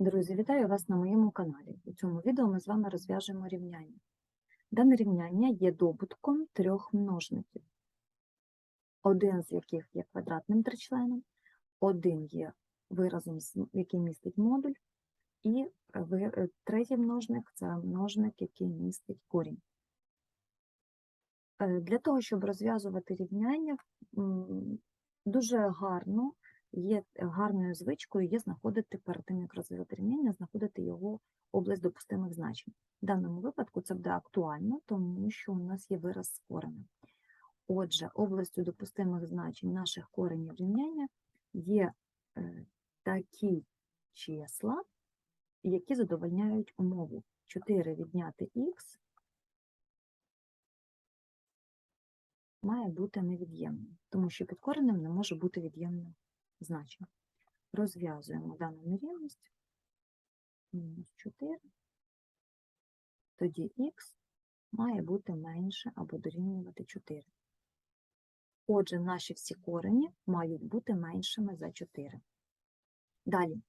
Друзі, вітаю вас на моєму каналі. У цьому відео ми з вами розв'яжемо рівняння. Дане рівняння є добутком трьох множників, один з яких є квадратним тричленом, один є виразом, який містить модуль, і е, третій множник це множник, який містить корінь. Е, Для того, щоб розв'язувати рівняння, дуже гарно є гарною звичкою є знаходити розв'язати рівняння, знаходити його область допустимих значень. В даному випадку це буде актуально, тому що у нас є вираз з коренем. Отже, областю допустимих значень наших коренів рівняння є е, такі числа, які задовольняють умову 4 відняти х має бути невід'ємним, тому що під коренем не може бути від'ємне значення. Розв'язуємо дану нерівність. Мінус 4. Тоді х має бути менше або дорівнювати 4. Отже, наші всі корені мають бути меншими за 4. Далі,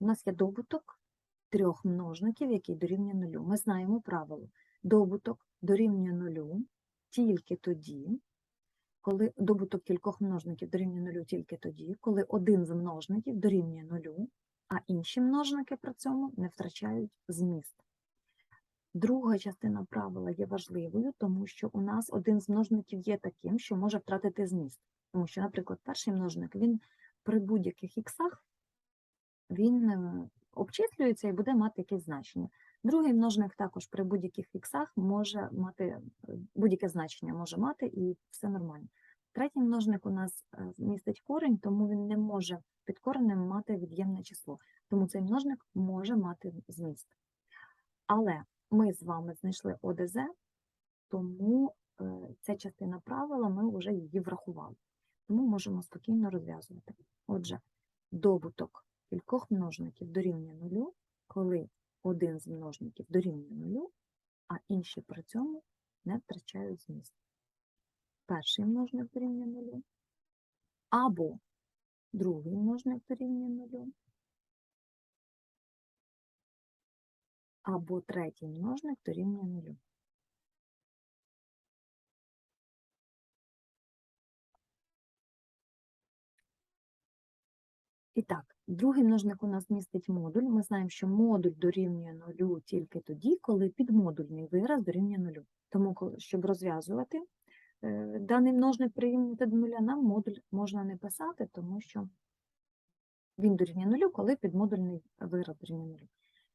у нас є добуток трьох множників, який дорівнює нулю. Ми знаємо правило. Добуток дорівнює нулю тільки тоді, коли добуток кількох множників дорівнює нулю тільки тоді, коли один з множників дорівнює нулю, а інші множники при цьому не втрачають зміст. Друга частина правила є важливою, тому що у нас один з множників є таким, що може втратити зміст. Тому що, наприклад, перший множник він при будь-яких іксах він е, обчислюється і буде мати якесь значення. Другий множник також при будь-яких іксах може мати е, будь-яке значення може мати і все нормально. Третій множник у нас е, містить корень, тому він не може під коренем мати від'ємне число. Тому цей множник може мати зміст. Але ми з вами знайшли ОДЗ, тому е, ця частина правила ми вже її врахували. Тому можемо спокійно розв'язувати. Отже, добуток кількох множників дорівнює нулю, коли один з множників дорівнює нулю, а інші при цьому не втрачають зміст. Перший множник дорівнює нулю, або другий множник дорівнює нулю, або третій множник дорівнює нулю. І так, другий множник у нас містить модуль. Ми знаємо, що модуль дорівнює нулю тільки тоді, коли підмодульний вираз дорівнює нулю. Тому, щоб розв'язувати е, даний множник прирівнювати до нуля, нам модуль можна не писати, тому що він дорівнює нулю, коли підмодульний вираз дорівнює нулю.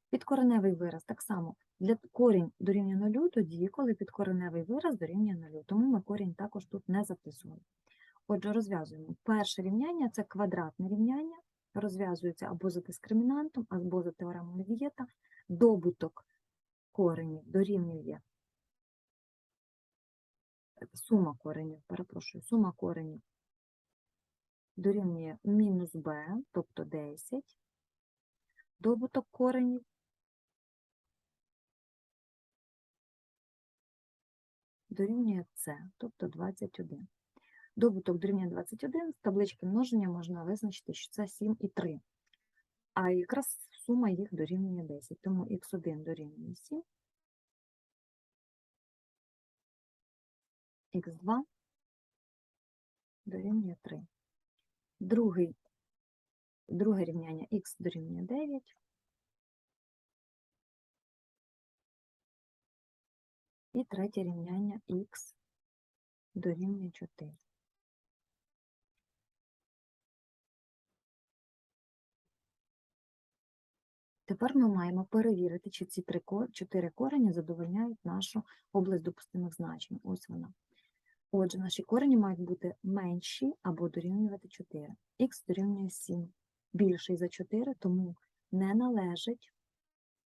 Підкореневий вираз так само. Для корінь дорівнює нулю тоді, коли підкореневий вираз дорівнює нулю. Тому ми корінь також тут не записуємо. Отже, розв'язуємо. Перше рівняння це квадратне рівняння, розв'язується або за дискримінантом, або за теоремою Вієта. Добуток коренів дорівнює сума коренів, перепрошую, сума коренів дорівнює мінус b, тобто 10. Добуток коренів дорівнює c, тобто 21. Добуток дорівнює 21, з таблички множення можна визначити, що це 7 і 3. А якраз сума їх дорівнює 10, тому х1 дорівнює 7, х2 дорівнює 3. Другий, друге рівняння х дорівнює 9. І третє рівняння х дорівнює 4. Тепер ми маємо перевірити, чи ці три чотири корені задовольняють нашу область допустимих значень. Ось вона. Отже, наші корені мають бути менші або дорівнювати 4. Х дорівнює 7. Більший за 4, тому не належить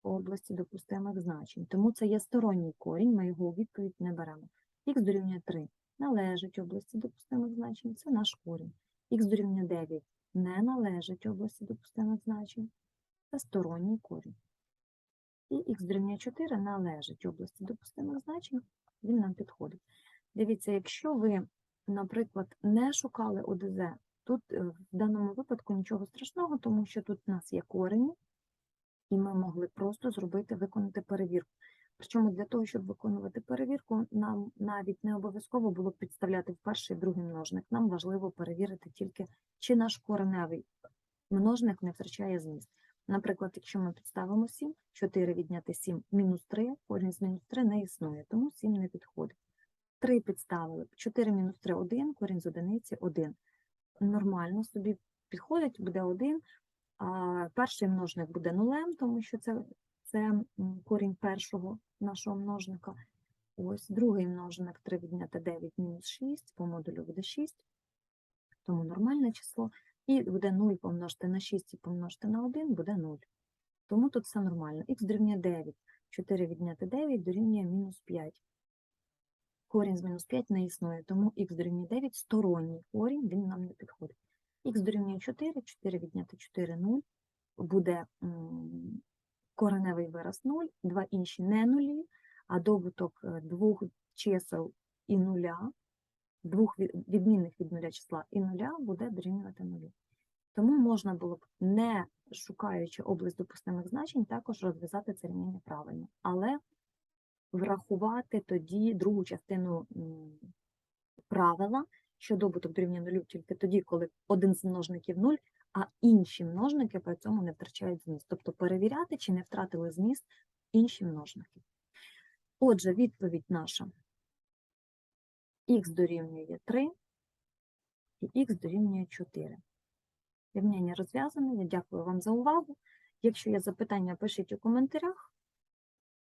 області допустимих значень. Тому це є сторонній корінь, ми його у відповідь не беремо. Х дорівнює 3 належить області допустимих значень, це наш корінь. Х дорівнює 9 не належить області допустимих значень, це сторонній корінь. І х дорівнює 4 належить області допустимих значень, він нам підходить. Дивіться, якщо ви, наприклад, не шукали ОДЗ, тут е, в даному випадку нічого страшного, тому що тут у нас є корені, і ми могли просто зробити, виконати перевірку. Причому для того, щоб виконувати перевірку, нам навіть не обов'язково було підставляти в перший і другий множник. Нам важливо перевірити тільки, чи наш кореневий множник не втрачає зміст. Наприклад, якщо ми підставимо 7, 4 відняти 7 мінус 3, корінь з мінус 3 не існує, тому 7 не підходить. 3 підставили, 4 мінус 3 – 1, корінь з одиниці – 1. Нормально собі підходить, буде 1, а перший множник буде нулем, тому що це, це корінь першого нашого множника. Ось другий множник 3 відняти 9 мінус 6, по модулю буде 6, тому нормальне число. І буде 0 помножити на 6 і помножити на 1 буде 0. Тому тут все нормально. Х дорівнює 9. 4 відняти 9 дорівнює мінус 5. Корінь з мінус 5 не існує, тому х дорівнює 9 сторонній корінь, він нам не підходить. х дорівнює 4, 4 відняти 4 – 0. Буде кореневий вираз 0, два інші не нулі, а добуток е, двох чисел і нуля, двох відмінних від нуля числа і нуля буде дорівнювати нулю. Тому можна було б, не шукаючи область допустимих значень, також розв'язати це рівняння правильно. Але врахувати тоді другу частину правила, що добуток дорівнює нулю тільки тоді, коли один з множників 0, а інші множники при цьому не втрачають зміст. Тобто перевіряти, чи не втратили зміст інші множники. Отже, відповідь наша х дорівнює 3 і х дорівнює 4. Рівняння розв'язане. Я дякую вам за увагу. Якщо є запитання, пишіть у коментарях.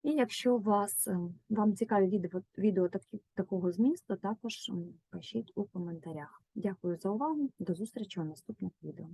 І якщо вас, ем, вам цікаві відео, відео такого змісту, також пишіть у коментарях. Дякую за увагу. До зустрічі у наступних відео.